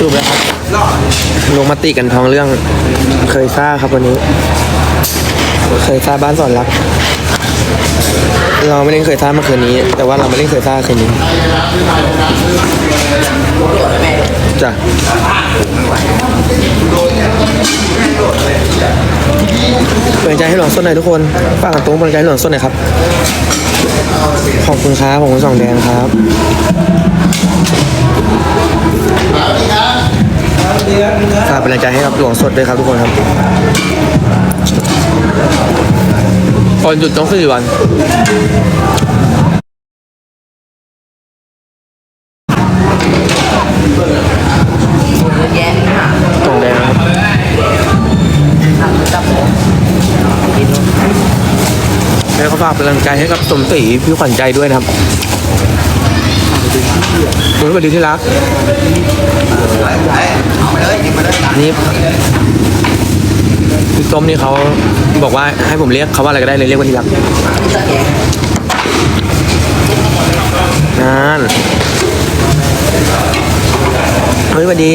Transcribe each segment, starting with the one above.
สรุปแล้วครับ ลงมาติกันท้องเรื่อง เคยซ่าครับวันนี้ เคยซ่าบ้านสอนรัก เราไม่เล่นเคยซ่าเมื่อคืนนี้ แต่ว่าเราไม่เล่นเคยซ่าคืนนี้จ้ะเป็นใจให้หลวงส้นหน่อยทุกคน ฝากกันตรงเป็นใจให้หลวงส้นหน่อยครับ ขอบคุณครับผมสองแดงครับำลังใจให้กับหลวงสดด้วยครับทุกคนครับก่อนหยุดต้องสี่วันแยะหาตรงแดงครับทำจับผมแล้วก็ฝากเป็นกำลังใจให้กับสมศรีพี่ขวัญใจด้วยนะครับ คุณสวัสดีที่รัก นี่พี่ส้มนี่เขาบอกว่าให้ผมเรียกเขาว่าอะไรก็ได้เลยเรียกว่าที่รักนั่นเฮ้ยสวัสดี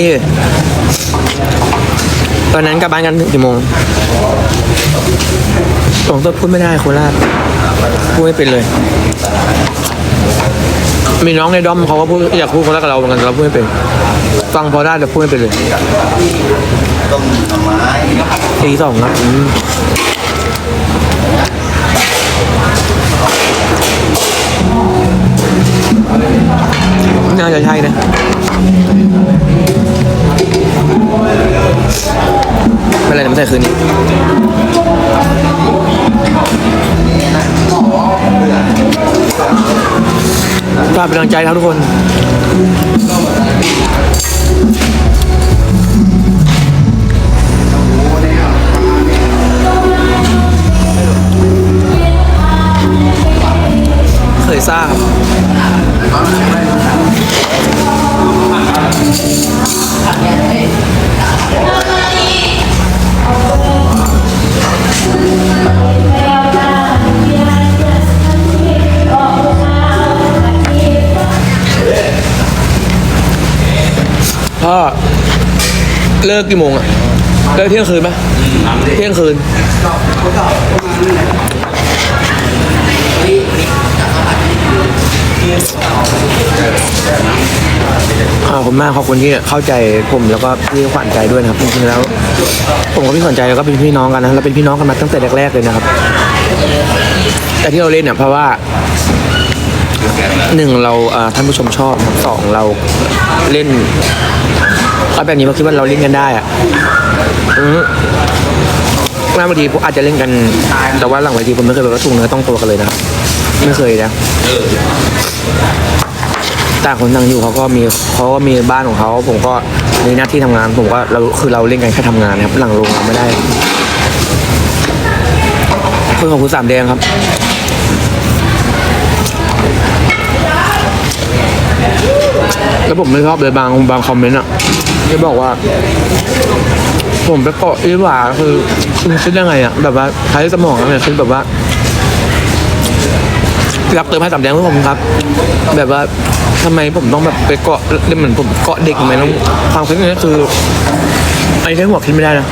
ตอนนั้นกลับบ้านกันกี่โมงสองตัวพูดไม่ได้โคราชพูดไม่เป็นเลย มีน้องในดอมเขาก็พูดอยากพูดคราชกับเราเหมือนกันเราพูดไม่เป็น ฟังพอได้แต่พูดไม่เป็นเลยต้มหน่อไม้ตีสองครับอืมน่าจะใช่นะไม่เป็นไรเดี๋ยวไม่ใส่คืนนี้ กเป็นกำลังใจครับทุกคน พ่อเลิกกี่โมงอะเลิกเที่ยงคืนปะเที่ยงคืนขอบคุณมากขอบคุณที่เข้าใจผมแล้วก็พี่ขวัญใจด้วยนะครับจริงๆแล้ว ผมกับพี่ขวัญใจเราก็เป็นพี่น้องกันนะเราเป็นพี่น้องกันมาตั้งแต่แรกๆเลยนะครับ แต่ที่เราเล่นเนี่ยเพราะว่าหนึ่งเราท่านผู้ชมชอบสองเราเล่น เอาแบบนี้เราคิดว่าเราเล่นกันได้อะอืมหน้าบางทีผมอาจจะเล่นกัน แต่ว่าหลังเวทีผมไม่เคยแบบว่าถูกเนื้อต้องตัวกันเลยนะครับไม่เคยนะต่างคนต่างอยู่เขาก็มีเขาก็มีบ้านของเขาผมก็มีหน้าที่ทำงาน ผมก็เราคือเราเล่นกันแค่ทำงานนะครับ หลังลงเราไม่ได้คุยของคุณสามแดงครับ แล้วผมไม่ชอบเลยบางบางคอมเมนต์อะที่บอกว่า ผมไปเกาะอีหวาคือคุณคิดยังไงอะแบบว่าใช้สมองอะเนี่ยคือแบบว่ารับเติมให้สามแดงเพื่อผมครับ แบบว่าทำไมผมต้องแบบไปเกาะเล่นเหมือนผมเกาะเด็กทำไมต้องความคิดนี้คือไอ้ที่หัวคิดไม่ได้นะ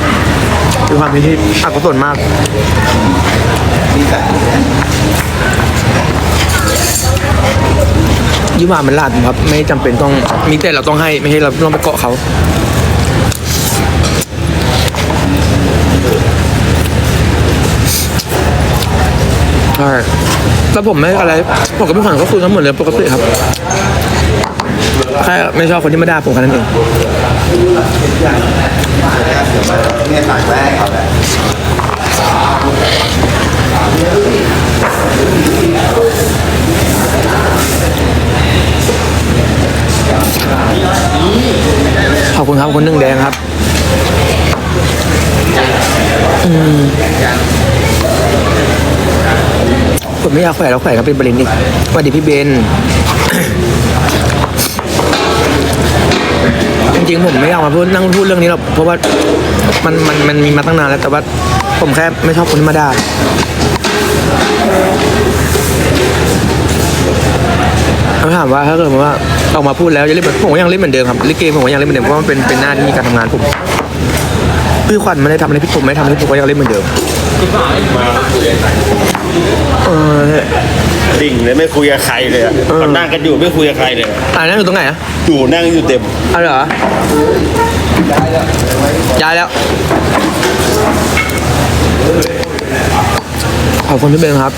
คือความคิดที่อกุศลมาก ยิ่ว่ามันลาดครับ ไม่จำเป็นต้องมีแต่เราต้องให้ไม่ใช่เราต้องไปเกาะเขาใช่แล้วผมไม่อะไรผมกับพี่ขวัญก็คุยกันเหมือนเดิมปกติครับแค่ไม่ชอบคนที่ไม่ได้ผมแค่นั้นเองเนี่ย อบคุณครับคนนึ่งแดงครับอืมผมไม่อยากแขวนแล้วแขวนก็เป็นบรินอีกสวัสดีพี่เบน จริงๆผมไม่อยากมาพูดนั่งพูดเรื่องนี้หรอกเพราะว่ามันมันมันมีมาตั้งนานแล้วแต่ว่าผมแค่ไม่ชอบคนที่มาด่า ไม่ถามว่าถ้าเกิดว่าออกมาพูดแล้วจะเล่นเหมือนผมก็ยังเล่นเหมือนเดิมครับลิเกผมก็ยังเล่นเหมือนเดิมเพราะว่ามันเป็นเป็นหน้าที่การทำงานผมพี่ขวัญไม่ได้ทำอะไรพี่ผมไม่ได้ทำอะไรพี่ผมก็ยังเล่นเหมือนเดิมเออดิ่งเลยไม่คุยกับใครเลยอะเออเขานั่งกันอยู่ไม่คุยกับใครเลยอ่านั่นอยู่ตรงไหนอะอยู่นั่งอยู่เต็มอ๋อเหรอย้ายแล้วขอบคุณพี่เบนครับ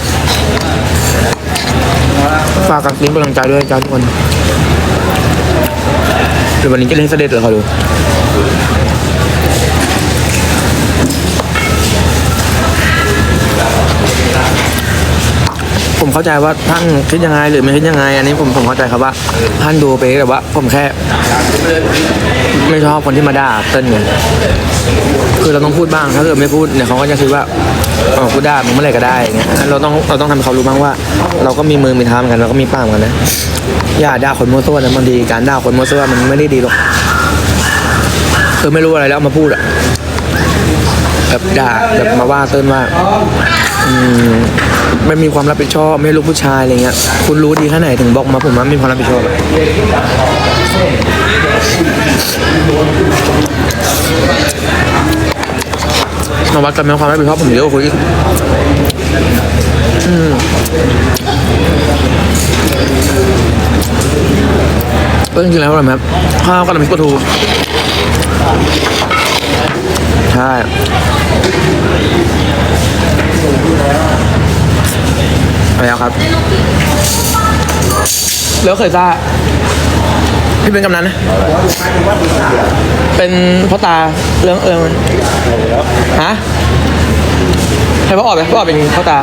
ฝากกับลิงก์กำลังใจด้วยจ้าทุกคนเดี๋ยววันนี้จะเล่นเสด็จเหรอเขาดูผมเข้าใจว่าท่านคิดยังไงหรือไม่คิดยังไง อันนี้ผมผมเข้าใจครับว่า ท่านดูไปแต่ว่า ผมแค่ ไม่ชอบคนที่มาด่าเต้นไง คือเราต้องพูดบ้างถ้าเกิดไม่พูดเนี่ยเขาก็จะคิดว่าเออพูดด่ามึงเมื่อไหร่ก็ได้อย่างเงี้ยเราต้องเราต้องทำให้เขารู้บ้างว่า เราก็มีมือมีเท้าเหมือนกันเราก็มีปากเหมือนกันนะอย่าด่าคนมั่วซั่วนะบางทีการด่าคนมั่วซั่วมันไม่ได้ดีหรอกคือไม่รู้อะไรแล้วเอามาพูดอะแบบด่าแบบมาว่าเต้นว่าอืมไม่มีความรับผิดชอบไม่รู้ผู้ชายอะไรเงี้ยคุณรู้ดีแค่ไหนถึงบอกมาผมว่าไม่มีความรับผิดชอบอะ มาวัดกันไหมความรับผิดชอบผมเยอะกว่าคุณอีกอืมก็จริงๆแล้วอร่อยไหมครับข้าวกับน้ำพริกปลาทูใช่ไปแล้วครับ แล้วเคยซ่า พี่เป็นกำนันนะ เป็นพ่อตาเรื่องเรื่องฮะให้พ่อออกไหมพ่อออกเป็นพ่อตา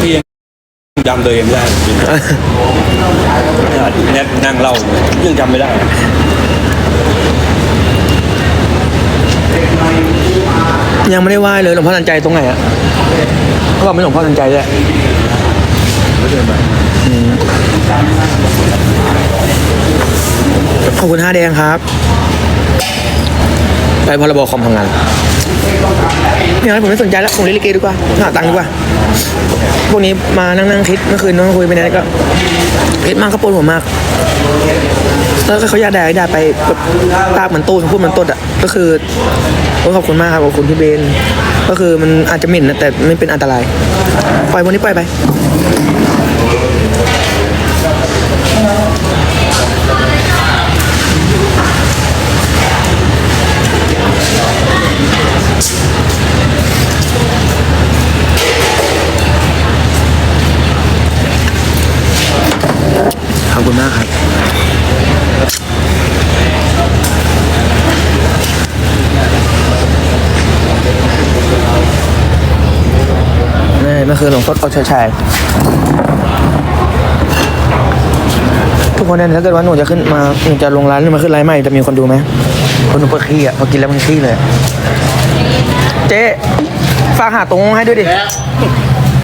พี่ยังจำตัวเองไม่ได้แนทนั่งเล่ายังจำไม่ได้ ยังไม่ได้ไหว้เลยหลวงพ่อทันใจตรงไหนอะเขาบอกไม่หลวงพ่อทันใจด้วยอืม ขอบคุณห้าแดงครับ ไปพรบคอมทำงานอย่างนั้นผมไม่สนใจแล้วผมเล่นลิเกดีกว่าหาตังค์ดีกว่าพวกนี้มานั่งนั่งคิดเมื่อคืนน้องคุยไปไหนก็คิดมากก็ปวดหัวมาก แล้วก็เขาอยากได่าด่าไปแบบปากเหมือนตูดพูดเหมือนตดอะก็คือขอบคุณมากครับขอบคุณพี่เบน ก็คือมันอาจจะหม็นนะแต่ไม่เป็นอันตราย ปล่อยวันนี้ปล่อยไป มื่อคืนหลวงพ่อเอาชัยชัยทุกคนเนี่ยถ้าเกิดว่าหนูจะขึ้นมาหนูจะลงร้านหรือมาขึ้นไลฟ์ใหม่จะมีคนดูไหมคนหนูเปิดขี้อะพอกินแล้วมันขี้เลย เจ๊ฝากหาตรงให้ด้วยดิ